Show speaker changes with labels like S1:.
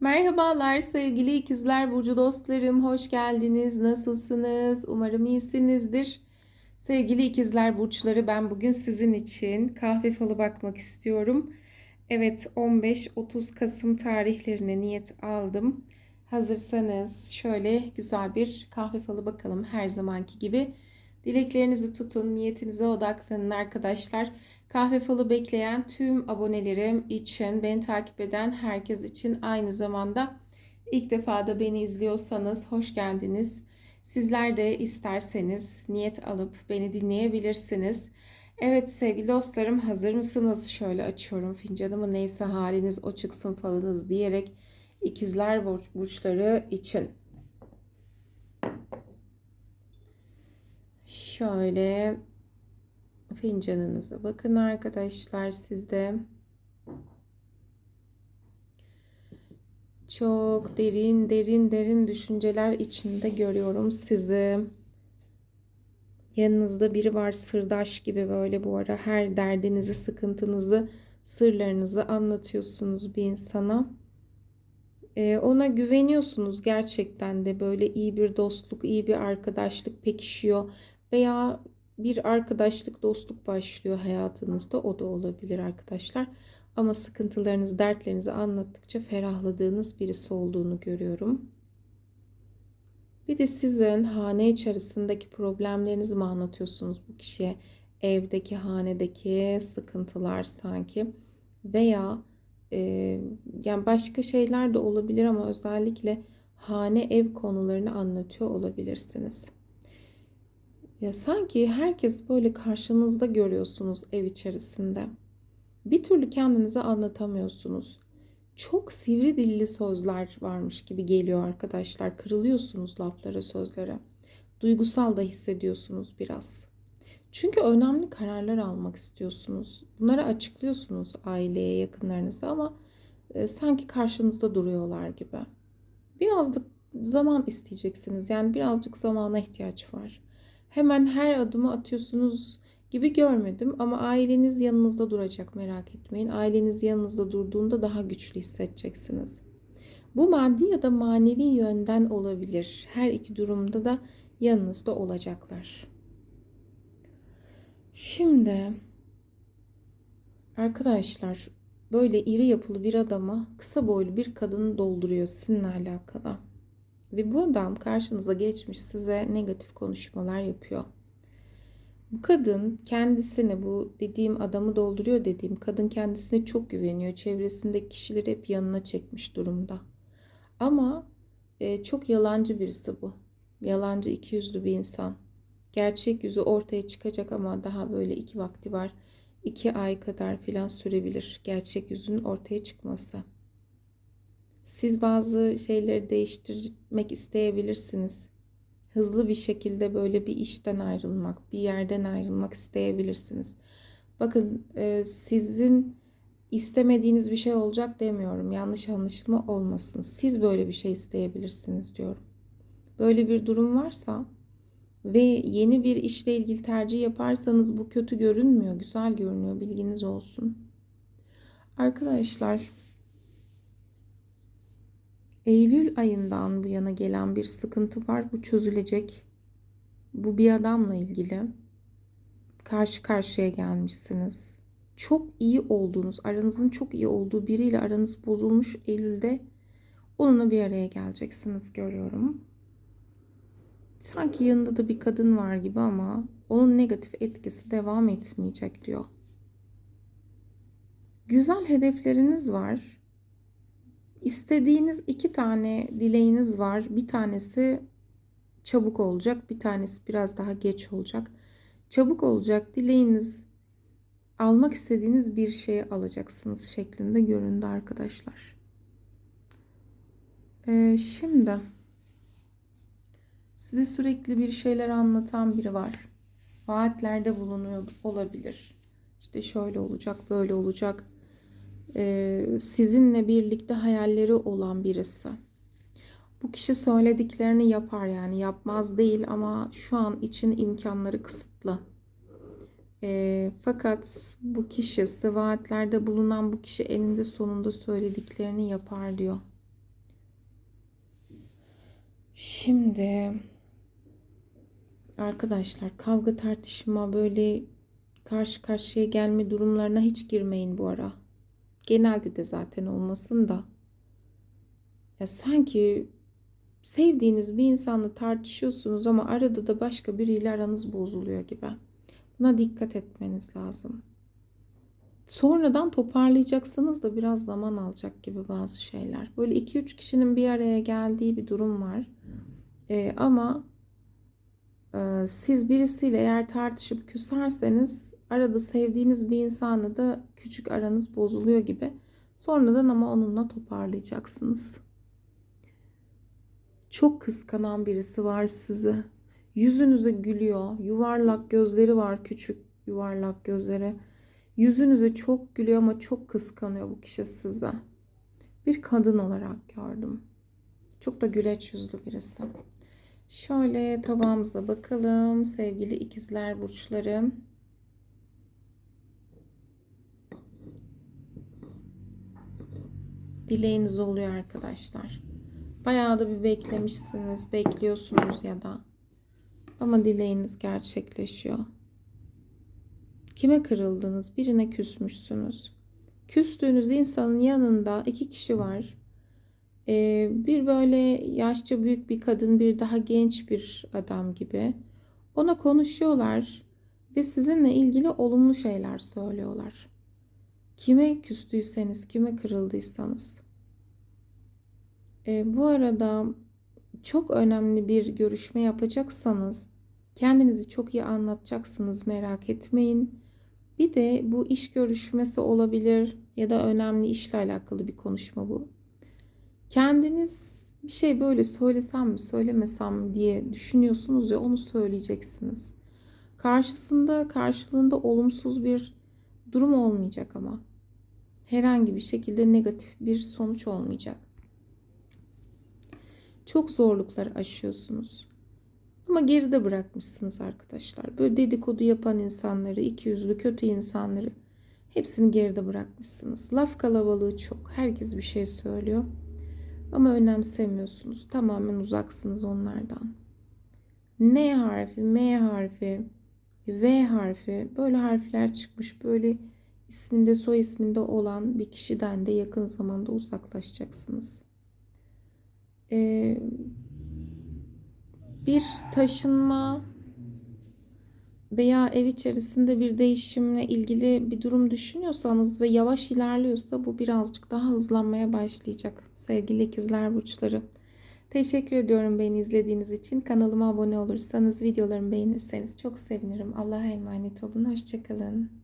S1: Merhabalar sevgili ikizler burcu dostlarım. Hoş geldiniz. Nasılsınız? Umarım iyisinizdir. Sevgili ikizler burçları ben bugün sizin için kahve falı bakmak istiyorum. Evet 15-30 Kasım tarihlerine niyet aldım. Hazırsanız şöyle güzel bir kahve falı bakalım her zamanki gibi. Dileklerinizi tutun, niyetinize odaklanın arkadaşlar. Kahve falı bekleyen tüm abonelerim için, beni takip eden herkes için aynı zamanda ilk defa da beni izliyorsanız hoş geldiniz. Sizler de isterseniz niyet alıp beni dinleyebilirsiniz. Evet sevgili dostlarım hazır mısınız? Şöyle açıyorum fincanımı neyse haliniz o çıksın falınız diyerek ikizler burçları için. Şöyle fincanınıza bakın arkadaşlar sizde. Çok derin derin derin düşünceler içinde görüyorum sizi. Yanınızda biri var sırdaş gibi böyle bu ara her derdinizi, sıkıntınızı, sırlarınızı anlatıyorsunuz bir insana. Ee, ona güveniyorsunuz gerçekten de böyle iyi bir dostluk, iyi bir arkadaşlık pekişiyor veya bir arkadaşlık, dostluk başlıyor hayatınızda. O da olabilir arkadaşlar. Ama sıkıntılarınızı, dertlerinizi anlattıkça ferahladığınız birisi olduğunu görüyorum. Bir de sizin hane içerisindeki problemlerinizi mi anlatıyorsunuz bu kişiye? Evdeki, hanedeki sıkıntılar sanki veya e, yani başka şeyler de olabilir ama özellikle hane ev konularını anlatıyor olabilirsiniz. Ya sanki herkes böyle karşınızda görüyorsunuz ev içerisinde. Bir türlü kendinize anlatamıyorsunuz. Çok sivri dilli sözler varmış gibi geliyor arkadaşlar. Kırılıyorsunuz laflara, sözlere. Duygusal da hissediyorsunuz biraz. Çünkü önemli kararlar almak istiyorsunuz. Bunları açıklıyorsunuz aileye, yakınlarınıza ama e, sanki karşınızda duruyorlar gibi. Birazcık zaman isteyeceksiniz. Yani birazcık zamana ihtiyaç var hemen her adımı atıyorsunuz gibi görmedim ama aileniz yanınızda duracak merak etmeyin. Aileniz yanınızda durduğunda daha güçlü hissedeceksiniz. Bu maddi ya da manevi yönden olabilir. Her iki durumda da yanınızda olacaklar. Şimdi arkadaşlar böyle iri yapılı bir adama kısa boylu bir kadını dolduruyor sizinle alakalı. Ve bu adam karşınıza geçmiş size negatif konuşmalar yapıyor. Bu kadın kendisini bu dediğim adamı dolduruyor dediğim kadın kendisine çok güveniyor. Çevresindeki kişileri hep yanına çekmiş durumda. Ama e, çok yalancı birisi bu. Yalancı iki yüzlü bir insan. Gerçek yüzü ortaya çıkacak ama daha böyle iki vakti var. İki ay kadar filan sürebilir gerçek yüzünün ortaya çıkması. Siz bazı şeyleri değiştirmek isteyebilirsiniz. Hızlı bir şekilde böyle bir işten ayrılmak, bir yerden ayrılmak isteyebilirsiniz. Bakın e, sizin istemediğiniz bir şey olacak demiyorum. Yanlış anlaşılma olmasın. Siz böyle bir şey isteyebilirsiniz diyorum. Böyle bir durum varsa ve yeni bir işle ilgili tercih yaparsanız bu kötü görünmüyor, güzel görünüyor. Bilginiz olsun. Arkadaşlar Eylül ayından bu yana gelen bir sıkıntı var. Bu çözülecek. Bu bir adamla ilgili. Karşı karşıya gelmişsiniz. Çok iyi olduğunuz, aranızın çok iyi olduğu biriyle aranız bozulmuş Eylül'de onunla bir araya geleceksiniz görüyorum. Sanki yanında da bir kadın var gibi ama onun negatif etkisi devam etmeyecek diyor. Güzel hedefleriniz var İstediğiniz iki tane dileğiniz var. Bir tanesi çabuk olacak, bir tanesi biraz daha geç olacak. Çabuk olacak dileğiniz almak istediğiniz bir şeyi alacaksınız şeklinde göründü arkadaşlar. Ee, şimdi size sürekli bir şeyler anlatan biri var. Vaatlerde bulunuyor olabilir. İşte şöyle olacak, böyle olacak sizinle birlikte hayalleri olan birisi. Bu kişi söylediklerini yapar yani yapmaz değil ama şu an için imkanları kısıtlı. E, fakat bu kişi vaatlerde bulunan bu kişi eninde sonunda söylediklerini yapar diyor. Şimdi arkadaşlar kavga tartışma böyle karşı karşıya gelme durumlarına hiç girmeyin bu ara. Genelde de zaten olmasın da. Ya sanki sevdiğiniz bir insanla tartışıyorsunuz ama arada da başka biriyle aranız bozuluyor gibi. Buna dikkat etmeniz lazım. Sonradan toparlayacaksınız da biraz zaman alacak gibi bazı şeyler. Böyle 2-3 kişinin bir araya geldiği bir durum var. Ee, ama e, siz birisiyle eğer tartışıp küserseniz arada sevdiğiniz bir insanla da küçük aranız bozuluyor gibi. Sonradan ama onunla toparlayacaksınız. Çok kıskanan birisi var sizi. Yüzünüze gülüyor. Yuvarlak gözleri var küçük yuvarlak gözleri. Yüzünüze çok gülüyor ama çok kıskanıyor bu kişi size. Bir kadın olarak gördüm. Çok da güleç yüzlü birisi. Şöyle tabağımıza bakalım sevgili ikizler burçları. Dileğiniz oluyor arkadaşlar. Bayağı da bir beklemişsiniz, bekliyorsunuz ya da. Ama dileğiniz gerçekleşiyor. Kime kırıldınız? Birine küsmüşsünüz. Küstüğünüz insanın yanında iki kişi var. Ee, bir böyle yaşça büyük bir kadın, bir daha genç bir adam gibi. Ona konuşuyorlar ve sizinle ilgili olumlu şeyler söylüyorlar. Kime küstüyseniz, kime kırıldıysanız. Ee, bu arada çok önemli bir görüşme yapacaksanız kendinizi çok iyi anlatacaksınız merak etmeyin. Bir de bu iş görüşmesi olabilir ya da önemli işle alakalı bir konuşma bu. Kendiniz bir şey böyle söylesem mi söylemesem mi diye düşünüyorsunuz ya onu söyleyeceksiniz. Karşısında karşılığında olumsuz bir durum olmayacak ama. Herhangi bir şekilde negatif bir sonuç olmayacak. Çok zorluklar aşıyorsunuz. Ama geride bırakmışsınız arkadaşlar. Böyle dedikodu yapan insanları, ikiyüzlü, kötü insanları hepsini geride bırakmışsınız. Laf kalabalığı çok. Herkes bir şey söylüyor. Ama önemsemiyorsunuz. Tamamen uzaksınız onlardan. N harfi, M harfi, V harfi böyle harfler çıkmış. Böyle isminde soy isminde olan bir kişiden de yakın zamanda uzaklaşacaksınız. Ee, bir taşınma veya ev içerisinde bir değişimle ilgili bir durum düşünüyorsanız ve yavaş ilerliyorsa bu birazcık daha hızlanmaya başlayacak sevgili ikizler burçları. Teşekkür ediyorum beni izlediğiniz için. Kanalıma abone olursanız, videolarımı beğenirseniz çok sevinirim. Allah'a emanet olun. Hoşçakalın.